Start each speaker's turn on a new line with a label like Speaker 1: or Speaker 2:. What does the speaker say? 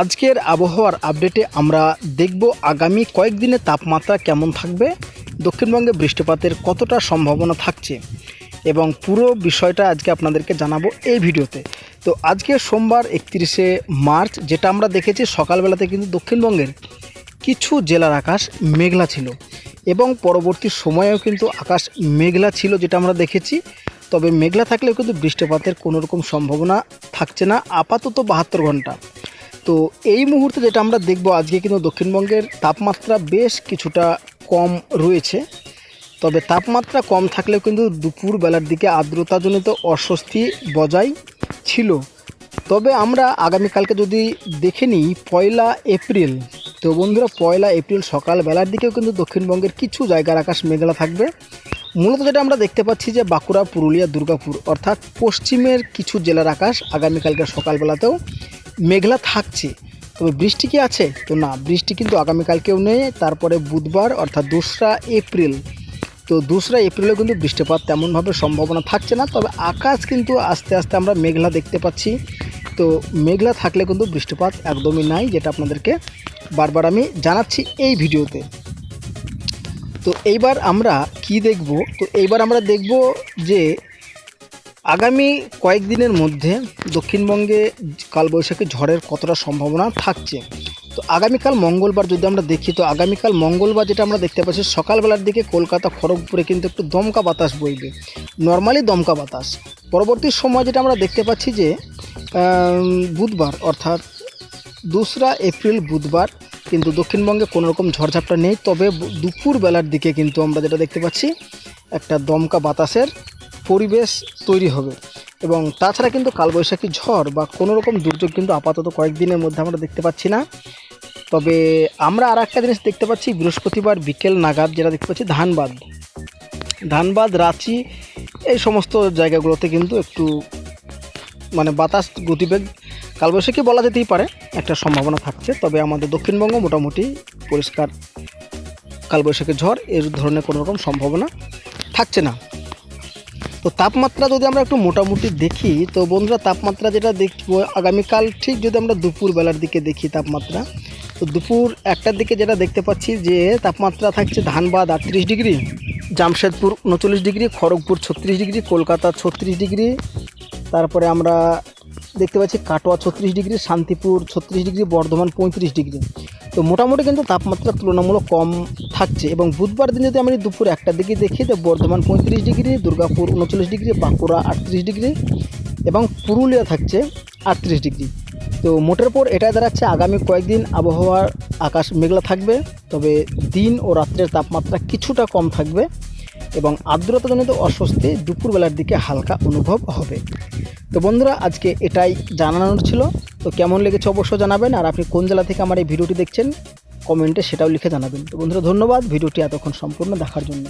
Speaker 1: আজকের আবহাওয়ার আপডেটে আমরা দেখব আগামী কয়েকদিনের তাপমাত্রা কেমন থাকবে, দক্ষিণবঙ্গে বৃষ্টিপাতের কতটা সম্ভাবনা থাকছে এবং পুরো বিষয়টা আজকে আপনাদেরকে জানাব এই ভিডিওতে। তো আজকে সোমবার একত্রিশে মার্চ, যেটা আমরা দেখেছি সকালবেলাতে কিন্তু দক্ষিণবঙ্গের কিছু জেলার আকাশ মেঘলা ছিল এবং পরবর্তী সময়েও কিন্তু আকাশ মেঘলা ছিল যেটা আমরা দেখেছি। তবে মেঘলা থাকলেও কিন্তু বৃষ্টিপাতের কোনো রকম সম্ভাবনা থাকছে না, আপাতত বাহাত্তর ঘণ্টা। তো এই মুহূর্তে যেটা আমরা দেখব, আজকে কিন্তু দক্ষিণবঙ্গের তাপমাত্রা বেশ কিছুটা কম রয়েছে। তবে তাপমাত্রা কম থাকলেও কিন্তু দুপুর বেলার দিকে আর্দ্রতাজনিত অস্বস্তি বজায় ছিল। তবে আমরা আগামীকালকে যদি দেখে নিই, পয়লা এপ্রিল। তো বন্ধুরা, পয়লা এপ্রিল সকাল বেলার দিকেও কিন্তু দক্ষিণবঙ্গের কিছু জায়গার আকাশ মেঘলা থাকবে। মূলত যেটা আমরা দেখতে পাচ্ছি যে বাঁকুড়া, পুরুলিয়া, দুর্গাপুর, অর্থাৎ পশ্চিমের কিছু জেলার আকাশ আগামীকালকে সকালবেলাতেও মেঘলা থাকছে, তবে বৃষ্টি কি আছে? তো না, বৃষ্টি কিন্তু আগামীকালকেও নেই, তারপরে বুধবার অর্থাৎ দোসরা এপ্রিল। তো দোসরা এপ্রিলেও কিন্তু বৃষ্টিপাত তেমনভাবে সম্ভাবনা থাকছে না, তবে আকাশ কিন্তু আস্তে আস্তে আমরা মেঘলা দেখতে পাচ্ছি। তো মেঘলা থাকলে কিন্তু বৃষ্টিপাত একদমই নাই, যেটা আপনাদেরকে বারবার আমি জানাচ্ছি এই ভিডিওতে। তো এইবার আমরা কি দেখব? তো এইবার আমরা দেখব যে আগামী কয়েকদিনের মধ্যে দক্ষিণবঙ্গে কালবৈশাখী ঝড়ের কতটা সম্ভাবনা থাকছে? তো আগামীকাল মঙ্গলবার যদি আমরা দেখি, তো আগামীকাল মঙ্গলবার যেটা আমরা দেখতে পাচ্ছি, সকালবেলার দিকে কলকাতা খড়গপুরে কিন্তু একটু দমকা বাতাস বইবে। নর্মালি দমকা বাতাস। পরবর্তী সময় যেটা আমরা দেখতে পাচ্ছি যে বুধবার অর্থাৎ দোসরা এপ্রিল বুধবার কিন্তু দক্ষিণবঙ্গে কোনো রকম ঝড়ঝাপটা নেই। তবে বু- দুপুর বেলার দিকে কিন্তু আমরা যেটা দেখতে পাচ্ছি, একটা দমকা বাতাসের পরিবেশ তৈরি হবে। এবং তাছাড়া কিন্তু কালবৈশাখী ঝড় বা কোনো রকম দুর্যোগ কিন্তু আপাতত কয়েকদিনের মধ্যে আমরা দেখতে পাচ্ছি না। তবে আমরা আর একটা জিনিস দেখতে পাচ্ছি, বৃহস্পতিবার বিকেল নাগাদ যেটা দেখতে পাচ্ছি, ধানবাদ। ধানবাদ, রাঁচি, এই সমস্ত জায়গাগুলোতে কিন্তু একটু মানে বাতাস গতিবেগ কালবৈশাখী বলা যেতেই পারে, একটা সম্ভাবনা থাকছে। তবে আমাদের দক্ষিণবঙ্গ মোটামুটি পরিষ্কার কালবৈশাখী ঝড়, এর ধরনের কোনো রকম সম্ভাবনা থাকছে না। তো তাপমাত্রা যদি আমরা একটু মোটামুটি দেখি, তো বন্ধুরা তাপমাত্রা যেটা দেখব, আগামীকাল ঠিক যদি আমরা দুপুরবেলার দিকে দেখি তাপমাত্রা, তো দুপুর একটার দিকে যেটা দেখতে পাচ্ছি যে তাপমাত্রা থাকছে ধানবাদ আটত্রিশ ডিগ্রি, জামশেদপুর উনচল্লিশ ডিগ্রি, খড়গপুর ছত্রিশ ডিগ্রি, কলকাতা ছত্রিশ ডিগ্রি, তারপরে আমরা দেখতে পাচ্ছি কাটোয়া ছত্রিশ ডিগ্রি, শান্তিপুর ছত্রিশ ডিগ্রি, বর্ধমান পঁয়ত্রিশ ডিগ্রি। তো মোটামুটি কিন্তু তাপমাত্রা তুলনামূলক কম থাকছে এবং বুধবার দিন যদি আমি দুপুর একটার দিকে দেখি, তো বর্ধমান পঁয়ত্রিশ ডিগ্রি, দুর্গাপুর উনচল্লিশ ডিগ্রি, বাঁকুড়া আটত্রিশ ডিগ্রি এবং পুরুলিয়া থাকছে আটত্রিশ ডিগ্রি। তো মোটের পর এটা দাঁড়াচ্ছে, আগামী কয়েকদিন আবহাওয়ার আকাশ মেঘলা থাকবে, তবে দিন ও রাত্রের তাপমাত্রা কিছুটা কম থাকবে। এবং আর্দ্রতাজনিত অস্বস্তি দুপুরবেলার দিকে হালকা অনুভব হবে। তো বন্ধুরা, আজকে এটাই জানানোর ছিল। তো কেমন লেগেছে অবশ্য জানাবেন, আর আপনি কোন জেলা থেকে আমার এই ভিডিওটি দেখছেন, কমেন্টে সেটাও লিখে জানাবেন। তো বন্ধুরা, ধন্যবাদ ভিডিওটি এতক্ষণ সম্পূর্ণ দেখার জন্য।